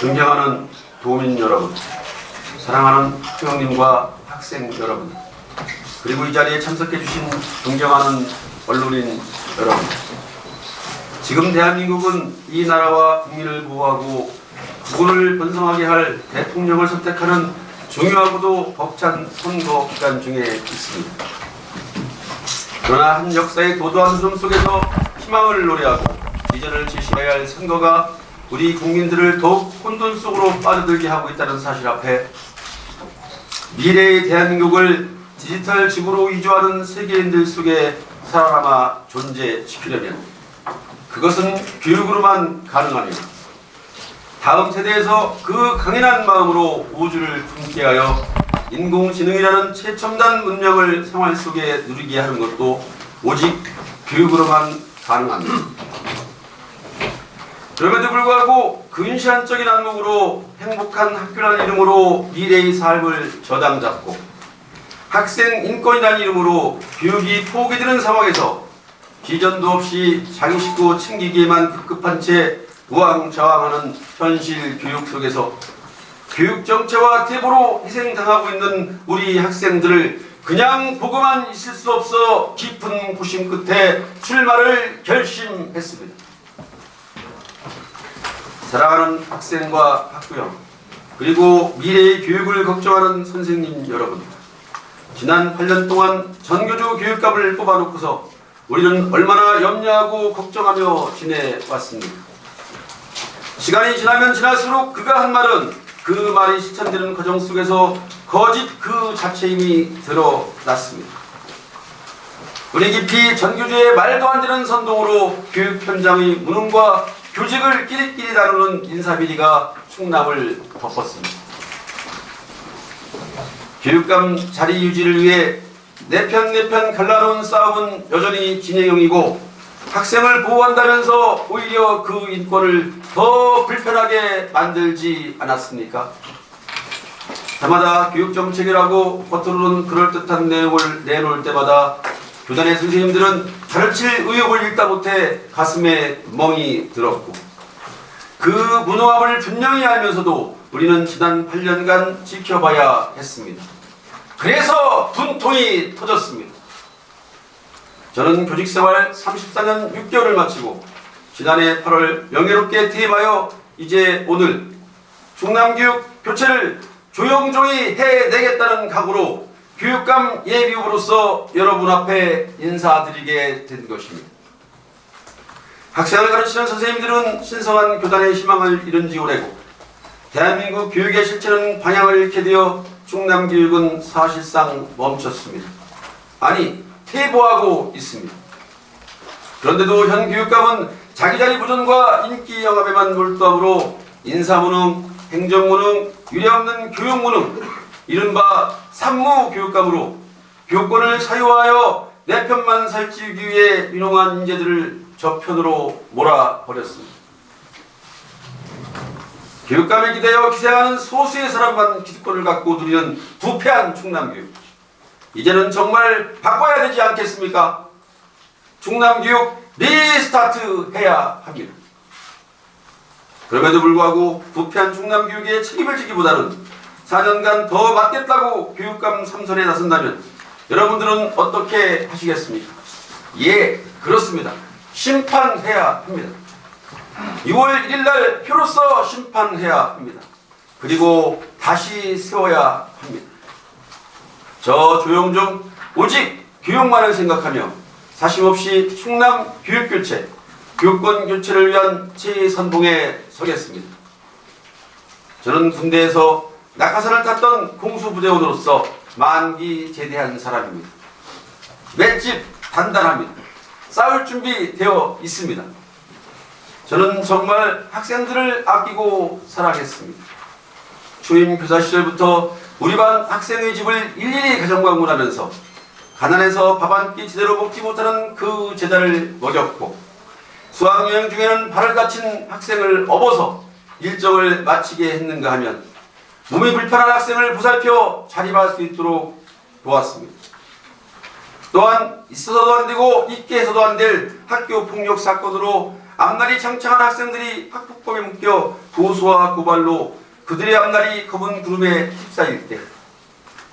존경하는 도민 여러분, 사랑하는 학부형님과 학생 여러분, 그리고 이 자리에 참석해 주신 존경하는 언론인 여러분. 지금 대한민국은 이 나라와 국민을 보호하고 국군을 번성하게 할 대통령을 선택하는 중요하고도 벅찬 선거 기간 중에 있습니다. 그러나 한 역사의 도도한 흐름 속에서 희망을 노래하고 비전을 제시해야 할 선거가 우리 국민들을 더욱 혼돈 속으로 빠져들게 하고 있다는 사실 앞에 미래의 대한민국을 디지털 지구로 이주하는 세계인들 속에 살아남아 존재시키려면 그것은 교육으로만 가능하며 다음 세대에서 그 강인한 마음으로 우주를 품게 하여 인공지능이라는 최첨단 문명을 생활 속에 누리게 하는 것도 오직 교육으로만 가능합니다. 그럼에도 불구하고 근시안적인 안목으로 행복한 학교라는 이름으로 미래의 삶을 저당 잡고 학생 인권이라는 이름으로 교육이 포기되는 상황에서 비전도 없이 자기 식구 챙기기에만 급급한 채 우왕좌왕하는 현실 교육 속에서 교육 정체와 퇴보로 희생당하고 있는 우리 학생들을 그냥 보고만 있을 수 없어 깊은 고심 끝에 출마를 결심했습니다. 사랑하는 학생과 학부형 그리고 미래의 교육을 걱정하는 선생님 여러분 지난 8년 동안 전교조 교육감을 뽑아놓고서 우리는 얼마나 염려하고 걱정하며 지내왔습니까? 시간이 지나면 지날수록 그가 한 말은 그 말이 실천되는 과정 속에서 거짓 그 자체임이 드러났습니다. 우리 깊이 전교조의 말도 안 되는 선동으로 교육 현장의 무능과 교직을 끼리끼리 다루는 인사비리가 충남을 덮었습니다. 교육감 자리 유지를 위해 내편 내편 갈라놓은 싸움은 여전히 진행형이고 학생을 보호한다면서 오히려 그 인권을 더 불편하게 만들지 않았습니까? 해마다 교육정책이라고 겉으로는 그럴듯한 내용을 내놓을 때마다 교단의 선생님들은 가르칠 의욕을 잃다 못해 가슴에 멍이 들었고 그 무능함을 분명히 알면서도 우리는 지난 8년간 지켜봐야 했습니다. 그래서 분통이 터졌습니다. 저는 교직생활 34년 6개월을 마치고 지난해 8월 명예롭게 퇴임하여 이제 오늘 중남교육 교체를 조용조용히 해내겠다는 각오로 교육감 예비후보로서 여러분 앞에 인사드리게 된 것입니다. 학생을 가르치는 선생님들은 신성한 교단의 희망을 잃은 지 오래고 대한민국 교육의 실체는 방향을 잃게 되어 중남교육은 사실상 멈췄습니다. 아니 퇴보하고 있습니다. 그런데도 현 교육감은 자기 자리 부전과 인기 영합에만 몰두함으로 인사무능, 행정무능, 유례없는 교육무능, 이른바 산무 교육감으로 교권을 사유하여 내 편만 살찌우기 위해 유능한 인재들을 저편으로 몰아버렸습니다. 교육감에 기대어 기생하는 소수의 사람만 기득권을 갖고 누리는 부패한 충남교육. 이제는 정말 바꿔야 되지 않겠습니까? 충남교육 리스타트 해야 합니다. 그럼에도 불구하고 부패한 충남교육에 책임을 지기보다는 4년간 더 맡겠다고 교육감 삼선에 나선다면 여러분들은 어떻게 하시겠습니까? 예, 그렇습니다. 심판해야 합니다. 6월 1일 날 표로서 심판해야 합니다. 그리고 다시 세워야 합니다. 저 조용종 오직 교육만을 생각하며 사심없이 충남 교육교체, 교권 교체를 위한 최선봉에 서겠습니다. 저는 군대에서 낙하산을 탔던 공수부대원으로서 만기 제대한 사람입니다. 맷집 단단합니다. 싸울 준비 되어 있습니다. 저는 정말 학생들을 아끼고 사랑했습니다. 초임 교사 시절부터 우리 반 학생의 집을 일일이 가정 방문하면서 가난해서 밥 한 끼 제대로 먹지 못하는 그 제자를 먹였고 수학여행 중에는 발을 다친 학생을 업어서 일정을 마치게 했는가 하면 몸이 불편한 학생을 보살펴 자립할 수 있도록 도왔습니다. 또한 있어서도 안 되고 있게 해서도 안 될 학교 폭력 사건으로 앞날이 창창한 학생들이 학폭범에 묶여 고소와 고발로 그들의 앞날이 검은 구름에 휩싸일 때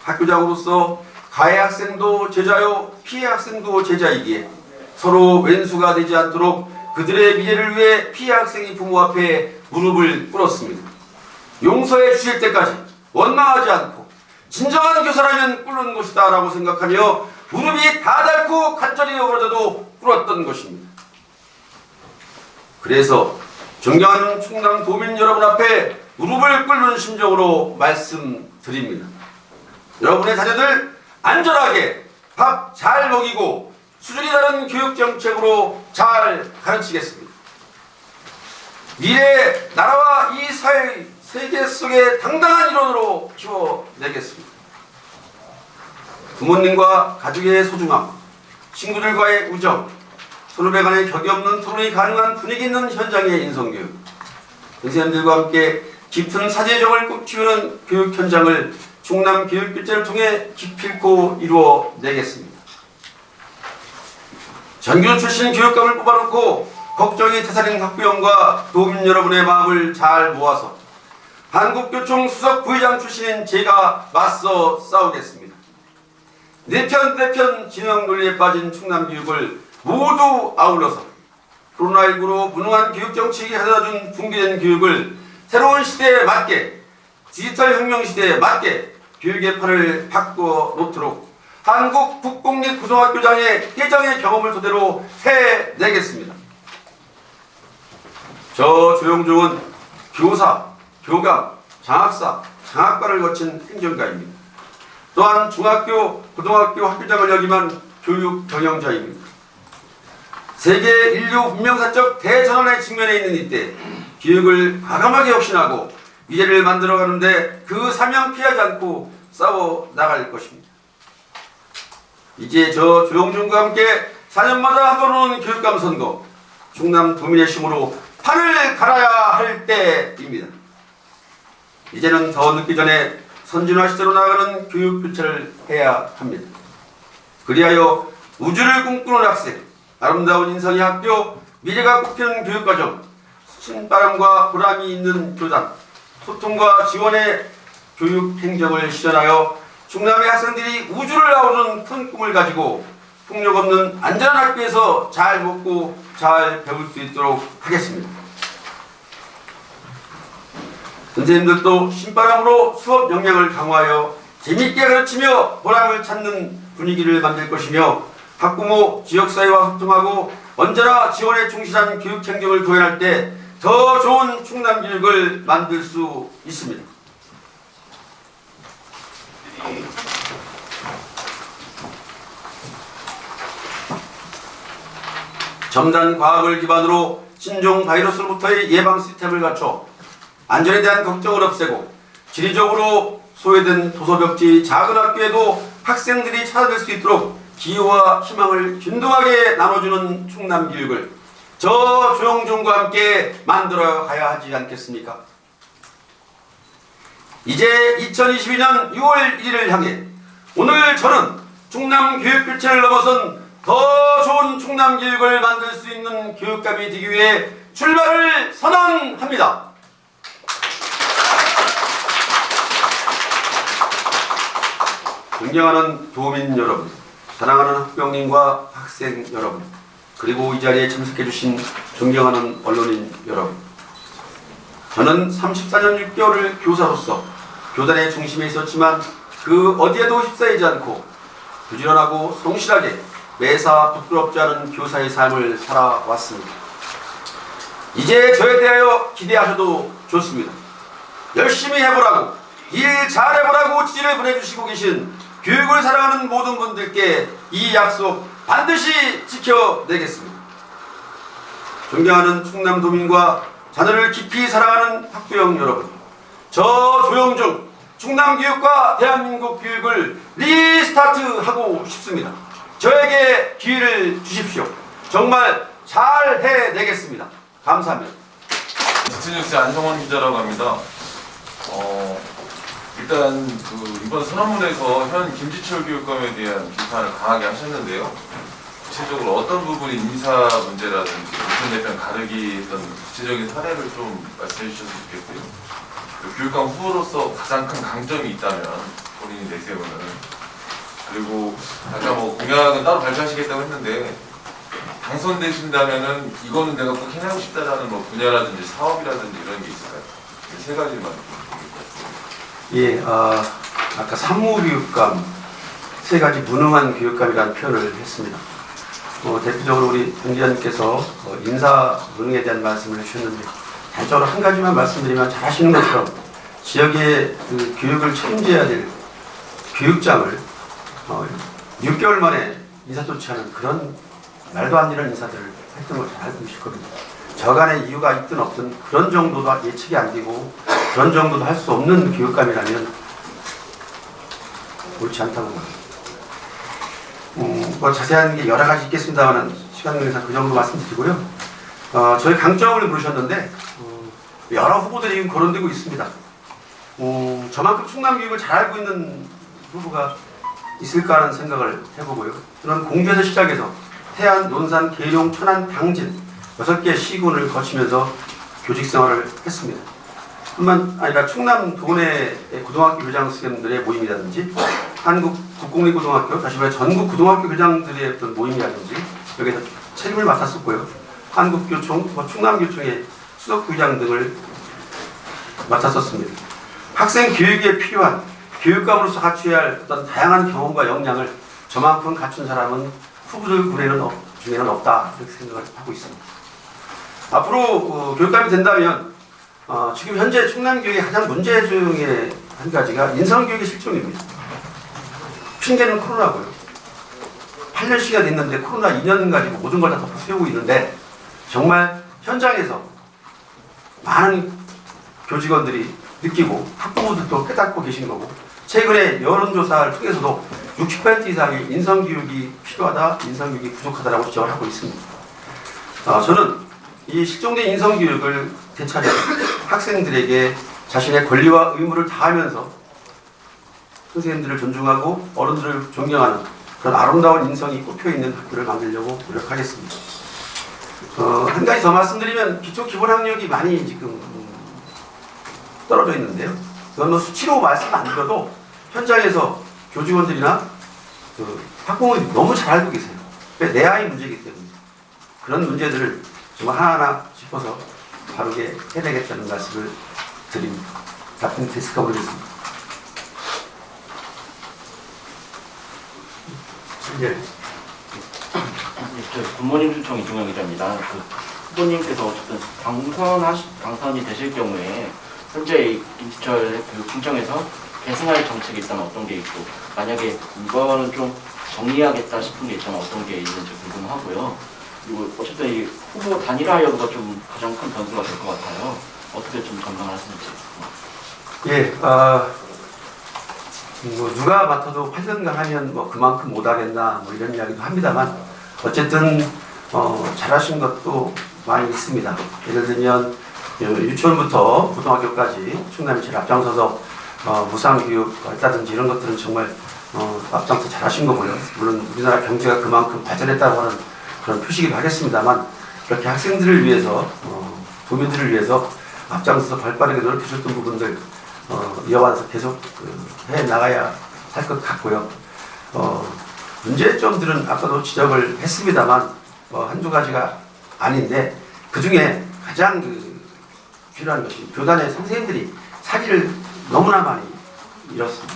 학교장으로서 가해 학생도 제자요 피해 학생도 제자이기에 서로 왼수가 되지 않도록 그들의 미래를 위해 피해 학생이 부모 앞에 무릎을 꿇었습니다. 용서해 주실 때까지 원망하지 않고 진정한 교사라면 꿇는 것이다 라고 생각하며 무릎이 다 닳고 간절히 어그러져도 꿇었던 것입니다. 그래서 존경하는 충남 도민 여러분 앞에 무릎을 꿇는 심정으로 말씀드립니다. 여러분의 자녀들 안전하게 밥 잘 먹이고 수준이 다른 교육 정책으로 잘 가르치겠습니다. 미래 나라와 이 사회 세계 속의 당당한 일원으로 키워내겠습니다. 부모님과 가족의 소중함, 친구들과의 우정, 선후배 간의 격이 없는 토론이 가능한 분위기 있는 현장의 인성교육, 선생님들과 함께 깊은 사제정을 꿈키우는 교육 현장을 충남 교육길제를 통해 기필코 이루어내겠습니다. 전교 출신 교육감을 뽑아놓고 걱정이 태산인 학부형과 도민 여러분의 마음을 잘 모아서 한국교총 수석 부회장 출신인 제가 맞서 싸우겠습니다. 내편 내편 진영 논리에 빠진 충남 교육을 모두 아울러서 코로나19로 무능한 교육 정책이 가져다준 붕괴된 교육을 새로운 시대에 맞게 디지털 혁명 시대에 맞게 교육의 판을 바꿔 놓도록 한국 국공립 고등학교장의 회장의 경험을 토대로 해내겠습니다. 저 조용종은 교사, 교감, 장학사, 장학과를 거친 행정가입니다. 또한 중학교, 고등학교 학교장을 역임한 교육 경영자입니다. 세계 인류 문명사적 대전환의 직면에 있는 이때 교육을 과감하게 혁신하고 미래를 만들어가는데 그 사명 피하지 않고 싸워 나갈 것입니다. 이제 저 조용준과 함께 4년마다 한 번 오는 교육감 선거 충남 도민의 힘으로 판을 갈아야 할 때입니다. 이제는 더 늦기 전에 선진화 시대로 나아가는 교육 교체를 해야 합니다. 그리하여 우주를 꿈꾸는 학생, 아름다운 인성의 학교, 미래가 꽃피는 교육과정, 신바람과 보람이 있는 교단, 소통과 지원의 교육 행정을 실현하여 충남의 학생들이 우주를 아우르는 큰 꿈을 가지고 폭력 없는 안전한 학교에서 잘 먹고 잘 배울 수 있도록 하겠습니다. 선생님들도 신바람으로 수업 역량을 강화하여 재미있게 가르치며 보람을 찾는 분위기를 만들 것이며 학부모, 지역사회와 소통하고 언제나 지원에 충실한 교육 행정을 도현할 때 더 좋은 충남 교육을 만들 수 있습니다. 첨단 과학을 기반으로 신종 바이러스로부터의 예방 시스템을 갖춰 안전에 대한 걱정을 없애고 지리적으로 소외된 도서벽지 작은 학교에도 학생들이 찾아들 수 있도록 기회와 희망을 균등하게 나눠주는 충남 교육을 저 조영준과 함께 만들어 가야 하지 않겠습니까? 이제 2022년 6월 1일을 향해 오늘 저는 충남 교육 교체를 넘어선 더 좋은 충남 교육을 만들 수 있는 교육감이 되기 위해 출발을 선언합니다. 존경하는 도민 여러분, 사랑하는 학부형님과 학생 여러분, 그리고 이 자리에 참석해 주신 존경하는 언론인 여러분. 저는 34년 6개월을 교사로서 교단의 중심에 있었지만 그 어디에도 휩싸이지 않고 부지런하고 성실하게 매사 부끄럽지 않은 교사의 삶을 살아왔습니다. 이제 저에 대하여 기대하셔도 좋습니다. 열심히 해보라고 일 잘해보라고 지지를 보내주시고 계신 교육을 사랑하는 모든 분들께 이 약속 반드시 지켜내겠습니다. 존경하는 충남도민과 자녀를 깊이 사랑하는 학부형 여러분, 저 조영중 충남교육과 대한민국 교육을 리스타트하고 싶습니다. 저에게 기회를 주십시오. 정말 잘 해내겠습니다. 감사합니다. 디트뉴스 안성원 기자라고 합니다. 어, 일단 그 이번 선언문에서 현 김지철 교육감에 대한 비판을 강하게 하셨는데요. 구체적으로 어떤 부분이 인사 문제라든지 같은 대표랑 다르기 어떤 구체적인 사례를 좀 말씀해 주셨으면 좋겠고요. 그 교육감 후보로서 가장 큰 강점이 있다면 본인이 내세우는 그리고 아까 뭐 공약은 따로 발표하시겠다고 했는데 당선되신다면은 이거는 내가 꼭 해내고 싶다라는 뭐 분야라든지 사업이라든지 이런 게 있을까요? 이세 가지만 좀 예, 아, 아까 사무교육감 세 가지 무능한 교육감이라는 표현을 했습니다. 어, 대표적으로 우리 동지장님께서 어, 인사 무능에 대한 말씀을 해주셨는데 단적으로 한 가지만 말씀드리면 잘 아시는 것처럼 지역의 그 교육을 책임져야 될 교육장을 어, 6개월 만에 인사 조치하는 그런 말도 안 되는 인사들을 했던 걸잘 알고 계실 겁니다. 저간의 이유가 있든 없든 그런 정도도 예측이 안 되고 그런 정도도 할 수 없는 교육감이라면 옳지 않다고 봅니다. 음, 뭐 자세한 게 여러 가지 있겠습니다만 시간 관계상 그 정도 말씀드리고요. 어, 저희 강점을 물으셨는데 어, 여러 후보들이 지금 거론되고 있습니다. 어, 저만큼 충남 교육을 잘 알고 있는 후보가 있을까 하는 생각을 해보고요. 저는 공주에서 시작해서 태안, 논산, 계룡, 천안, 당진 여섯 개 시군을 거치면서 교직 생활을 했습니다. 뿐만 아니라 충남 도내의 고등학교 교장 선생님들의 모임이라든지 한국 국공립고등학교 다시 말해 전국 고등학교 교장들의 어떤 모임이라든지 여기서 책임을 맡았었고요. 한국교총, 뭐 충남교총의 수석부장 등을 맡았었습니다. 학생 교육에 필요한 교육감으로서 갖춰야 할 어떤 다양한 경험과 역량을 저만큼 갖춘 사람은 후보들 군에는 없, 중에는 없다 이렇게 생각을 하고 있습니다. 앞으로 어, 교육감이 된다면 어, 지금 현재 충남교육의 가장 문제 중에 한 가지가 인성교육의 실종입니다. 핑계는 코로나고요. 8년씩이나 됐는데 코로나 2년 가지고 모든 걸 다 덮어 세우고 있는데 정말 현장에서 많은 교직원들이 느끼고 학부모들도 깨닫고 계신 거고 최근에 여론조사를 통해서도 60% 이상이 인성교육이 필요하다, 인성교육이 부족하다라고 지적을 하고 있습니다. 아, 저는 이 실종된 인성교육을 되찾아 학생들에게 자신의 권리와 의무를 다하면서 선생님들을 존중하고 어른들을 존경하는 그런 아름다운 인성이 꼽혀 있는 학교를 만들려고 노력하겠습니다. 어, 한 가지 더 말씀드리면 기초 기본 학력이 많이 지금 음, 떨어져 있는데요. 그건 뭐 수치로 말씀 안 드려도 현장에서 교직원들이나 그 학부모들이 너무 잘 알고 계세요. 내 아이 문제이기 때문에 그런 문제들을 정말 하나하나 짚어서 바르게 해내겠다는 말씀을 드립니다. 답변이 됐을까 모르겠습니다. 예. 저 굿모닝 신청 이종영 기자입니다. 그 후보님께서 어쨌든 당선하시, 당선이 되실 경우에 현재 이 김지철 교육청정에서 계승할 정책이 있다면 어떤 게 있고 만약에 이거는 좀 정리하겠다 싶은 게 있다면 어떤 게 있는지 궁금하고요. 그리고 어쨌든 이 후보 단일화 여부가 좀 가장 큰 변수가 될 것 같아요. 어떻게 좀 전망하시는지. 예, 어, 뭐 누가 맡아도 8년간 하면 뭐 그만큼 못하겠나 뭐 이런 이야기도 합니다만 어쨌든 어, 잘하신 것도 많이 있습니다. 예를 들면 어, 유치원부터 고등학교까지 충남이 제일 앞장서서 어, 무상교육 했다든지 이런 것들은 정말 어, 앞장서 잘하신 거고요. 물론 우리나라 경제가 그만큼 발전했다고 하는 그런 표시기도 하겠습니다만 그렇게 학생들을 위해서 어, 도민들을 위해서 앞장서서 발빠르게 노력하셨던 부분들 어, 이어가서 계속 그, 해 나가야 할 것 같고요. 어, 문제점들은 아까도 지적을 했습니다만 어, 한두 가지가 아닌데 그 중에 가장 그 필요한 것이 교단의 선생님들이 사기를 너무나 많이 잃었습니다.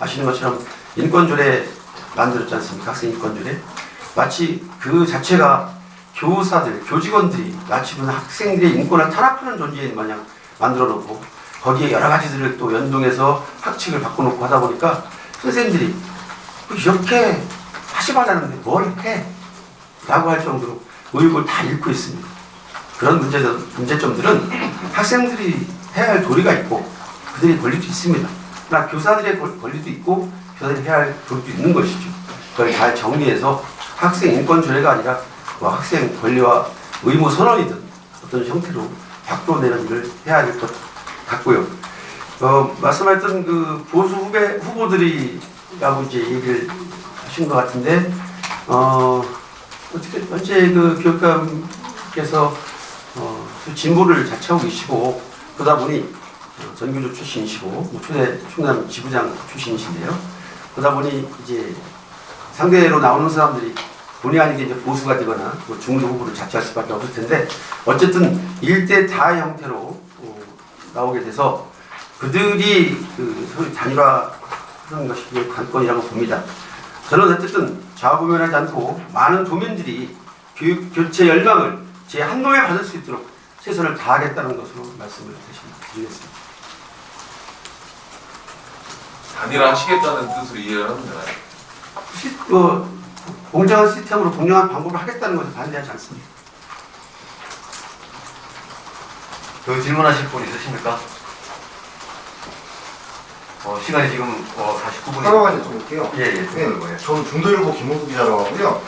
아시는 것처럼 인권조례 만들었지 않습니까? 학생 인권조례. 마치 그 자체가 교사들, 교직원들이 마치 무슨 학생들의 인권을 탄압하는 존재인 마냥 만들어 놓고 거기에 여러 가지들을 또 연동해서 학칙을 바꿔놓고 하다 보니까 선생님들이 이렇게 하시바라는데 뭘 해? 라고 할 정도로 의욕을 다 잃고 있습니다. 그런 문제, 문제점들은 학생들이 해야 할 도리가 있고 그들의 권리도 있습니다. 교사들의 권- 권리도 있고 교사들이 해야 할 도리도 있는 것이죠. 그걸 잘 정리해서 학생 인권 조례가 아니라 뭐 학생 권리와 의무 선언이든 어떤 형태로 바꾸어내는 일을 해야 될 것 같고요. 어, 말씀하셨던 그 보수 후배 후보들이라고 이제 얘기를 하신 것 같은데 어, 어떻게 현재 그 교육감 교수께서 어, 그 진보를 자처하고 계시고 그러다 보니 어, 전교조 출신이시고 뭐 초대 충남 지부장 출신이신데요. 그러다 보니 이제 상대로 나오는 사람들이 본의 아니게 이제 보수가 되거나 뭐 중도 후보를 자처할 수밖에 없을 텐데 어쨌든 일대 다 형태로 어, 나오게 돼서 그들이 그 소위 단일화하는 것이 관건이라고 봅니다. 저는 어쨌든 좌우면하지 않고 많은 도민들이 교육 교체 열망을 제 한 몸에 받을 수 있도록 최선을 다하겠다는 것으로 말씀을 드리겠습니다. 단일화 하시겠다는 뜻으로 이해를 하면 되나요? 시, 그, 공정한 시스템으로 공정한 방법을 하겠다는 것을 반대하지 않습니다. 그 질문하실 분 있으십니까? 어, 시간이 지금 어, 49분이 하나만 여쭤볼게요. 예, 예. 네, 뭐예요? 저는 중도일보 김호수 기자라고 하고요.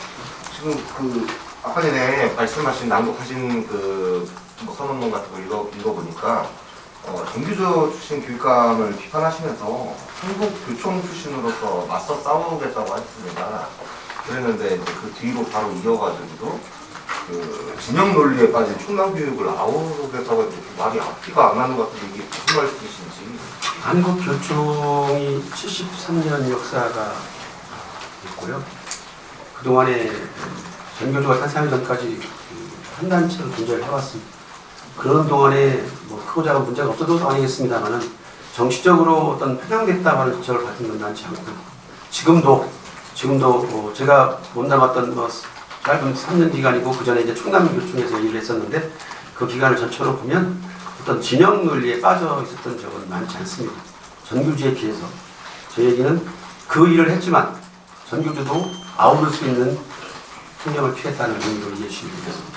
지금 그 아까 전에 말씀하신 낭독하신 그뭐 선언문 같은 거 읽어, 읽어보니까 어, 정규조 출신 교육감을 비판하시면서 한국 교총 출신으로서 맞서 싸우겠다고 하셨습니다. 그랬는데 이제 그 뒤로 바로 이어가지고 그 진영 논리에 빠진 충남 교육을 아우르겠다고 그 말이 앞뒤가 안 맞는 것 같은데 이게 무슨 말씀이신지. 한국 교총이 73년 역사가 있고요. 그동안에 전교조가 탄생하기 전까지 그한 단체로 존재를 해왔습니다. 그런 동안에 뭐 크고 작은 문제가 없어도 아니겠습니다만은 정치적으로 어떤 편향됐다고 하는 지적을 받은 건 많지 않고 지금도 지금도 뭐 제가 못 남았던 뭐 짧은 3년 기간이고 그 전에 이제 충남 교총에서 일을 했었는데 그 기간을 전체로 보면 어떤 진영 논리에 빠져 있었던 적은 많지 않습니다. 전교주에 비해서 제 얘기는 그 일을 했지만 전교주도 아우를 수 있는 풍경을 피했다는 의미로 이해해 주시면 되겠습니다.